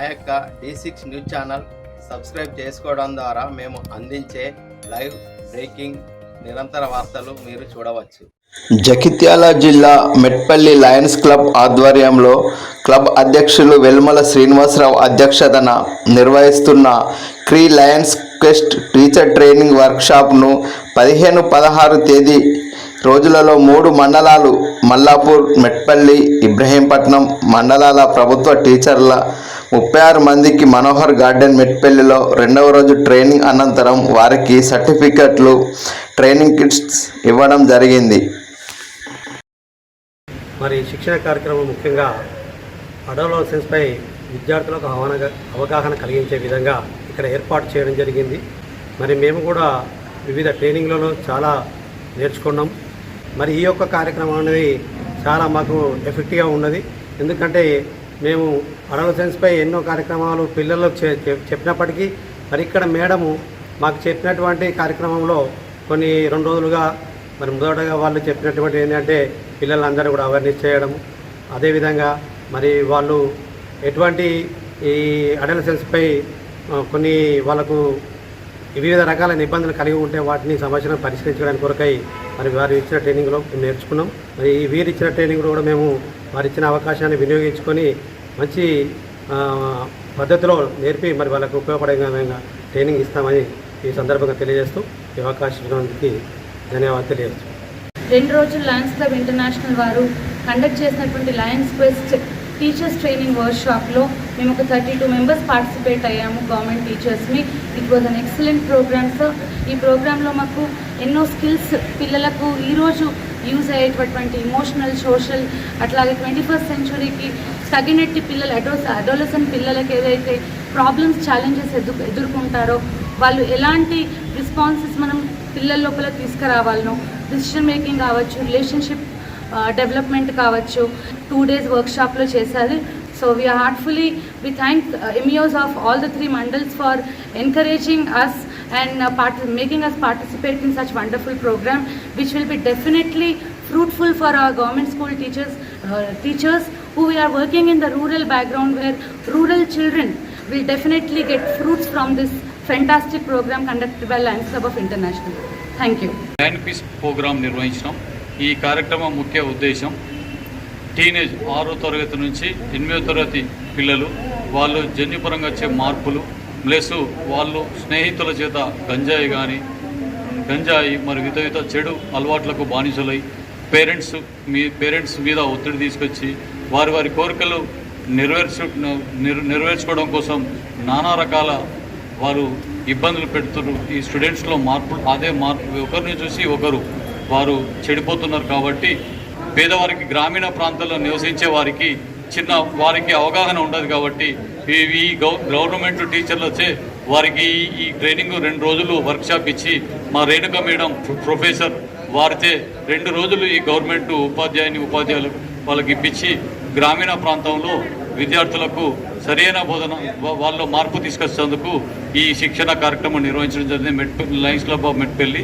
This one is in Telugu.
మా యొక్క D six news channel subscribe చేసుకోవడం ద్వారా మేము అందించే లైవ్ బ్రేకింగ్ నిరంతర వార్తలు మీరు చూడవచ్చు. జగిత్యాల జిల్లా మెట్పల్లి లయన్స్ క్లబ్ ఆధ్వర్యంలో క్లబ్ అధ్యక్షులు వెల్మల శ్రీనివాసరావు అధ్యక్షతన నిర్వహిస్తున్న క్రీ లయన్స్ క్వెస్ట్ టీచర్ ట్రైనింగ్ వర్క్షాప్ను పదిహేను పదహారు తేదీ రోజులలో మూడు మండలాలు మల్లాపూర్ మెట్పల్లి ఇబ్రహీంపట్నం మండలాల ప్రభుత్వ టీచర్ల ముప్పై ఆరు మందికి మనోహర్ గార్డెన్ మెట్పల్లిలో రెండవ రోజు ట్రైనింగ్ అనంతరం వారికి సర్టిఫికెట్లు ట్రైనింగ్ కిట్స్ ఇవ్వడం జరిగింది. మరి శిక్షణ కార్యక్రమం ముఖ్యంగా అడోలసెన్స్పై విద్యార్థులకు అవగాహన అవగాహన కలిగించే విధంగా ఇక్కడ ఏర్పాటు చేయడం జరిగింది. మరి మేము కూడా వివిధ ట్రైనింగ్లలో చాలా నేర్చుకున్నాం. మరి ఈ యొక్క కార్యక్రమం అనేది చాలా మాకు ఎఫెక్టివ్గా ఉన్నది. ఎందుకంటే మేము అడోలసెన్స్పై ఎన్నో కార్యక్రమాలు పిల్లలకు చెప్పినప్పటికీ మరి ఇక్కడ మేడము మాకు చెప్పినటువంటి కార్యక్రమంలో కొన్ని రెండు రోజులుగా మరి మొదటగా వాళ్ళు చెప్పినటువంటి ఏంటంటే పిల్లలందరూ కూడా అవేర్నెస్ చేయడం అదేవిధంగా మరి వాళ్ళు ఎటువంటి ఈ అడలసెన్స్పై కొన్ని వాళ్ళకు వివిధ రకాల నిబంధనలు కలిగి ఉంటే వాటిని సమస్యలను పరిష్కరించడానికి కొరకై మరి వారు ఇచ్చిన ట్రైనింగ్లో మేము నేర్చుకున్నాం. మరి ఈ వీరు ఇచ్చిన ట్రైనింగ్ కూడా మేము వారు ఇచ్చిన అవకాశాన్ని వినియోగించుకొని మంచి పద్ధతిలో నేర్పి మరి వాళ్ళకు ఉపయోగపడే విధంగా ట్రైనింగ్ ఇస్తామని ఈ సందర్భంగా తెలియజేస్తూ ఈ అవకాశం ఇచ్చినందుకు ధన్యవాదాలు తెలియజేస్తాం. రెండు రోజులు లయన్స్ క్లబ్ ఇంటర్నేషనల్ వారు కండక్ట్ చేసినటువంటి లయన్స్ క్వెస్ట్ టీచర్స్ ట్రైనింగ్ వర్క్షాప్లో మేము ఒక థర్టీ టూ మెంబర్స్ పార్టిసిపేట్ అయ్యాము government టీచర్స్ని it was an excellent program sir ఈ ప్రోగ్రాంలో మాకు ఎన్నో స్కిల్స్ పిల్లలకు ఈరోజు యూజ్ అయ్యేటటువంటి ఇమోషనల్ సోషల్ అట్లాగే ట్వంటీ ఫస్ట్ సెంచురీకి తగినట్టి పిల్లలు అడోస్ అడోలసన్ పిల్లలకి ఏదైతే ప్రాబ్లమ్స్ ఛాలెంజెస్ ఎదు ఎదుర్కొంటారో వాళ్ళు ఎలాంటి రెస్పాన్సెస్ మనం పిల్లల లోపల తీసుకురావాలనో డిసిషన్ మేకింగ్ కావచ్చు రిలేషన్షిప్ డెవలప్మెంట్ uh, కావచ్చు టూ డేస్ వర్క్షాప్లో చేశారు. So we heartfully we thank MEOs of all the three mandals for encouraging us and uh, part making us participate in such wonderful program which will be definitely fruitful for our government school teachers, uh, teachers who we are working in the rural background where rural children will definitely get fruits from this fantastic program conducted by Lions Club of International. Thank you. Land Peace program నిర్వహించడం ఈ కార్యక్రమం ముఖ్య ఉద్దేశం టీనేజ్ ఆరో తరగతి నుంచి ఎనిమిదో తరగతి పిల్లలు వాళ్ళు జన్యుపరంగా వచ్చే మార్పులు ప్లస్ వాళ్ళు స్నేహితుల చేత గంజాయి కానీ గంజాయి మరి విత విత చెడు అలవాట్లకు బానిసలై పేరెంట్స్ మీ పేరెంట్స్ మీద ఒత్తిడి తీసుకొచ్చి వారి వారి కోరికలు నెరవేర్చు నెరవేర్చుకోవడం కోసం నానా రకాల వారు ఇబ్బందులు పెడుతున్నారు. ఈ స్టూడెంట్స్లో మార్పు అదే మార్పు ఒకరిని చూసి ఒకరు వారు చెడిపోతున్నారు కాబట్టి పేదవారికి గ్రామీణ ప్రాంతాల్లో నివసించే వారికి చిన్న వారికి అవగాహన ఉండదు కాబట్టి ఈ గవర్నమెంట్ టీచర్లు వచ్చే వారికి ఈ- ట్రైనింగ్ రెండు రోజులు వర్క్షాప్ ఇచ్చి మా రేణుక మేడం ప్రొఫెసర్ వారితే రెండు రోజులు ఈ గవర్నమెంట్ ఉపాధ్యాయుని ఉపాధ్యాయులు వాళ్ళకి ఇప్పించి గ్రామీణ ప్రాంతంలో విద్యార్థులకు సరైన బోధన వాళ్ళు మార్పు తీసుకొచ్చేందుకు ఈ శిక్షణ కార్యక్రమం నిర్వహించడం జరిగింది మెట్ లయన్స్ క్లబ్ ఆఫ్ మెట్పల్లి.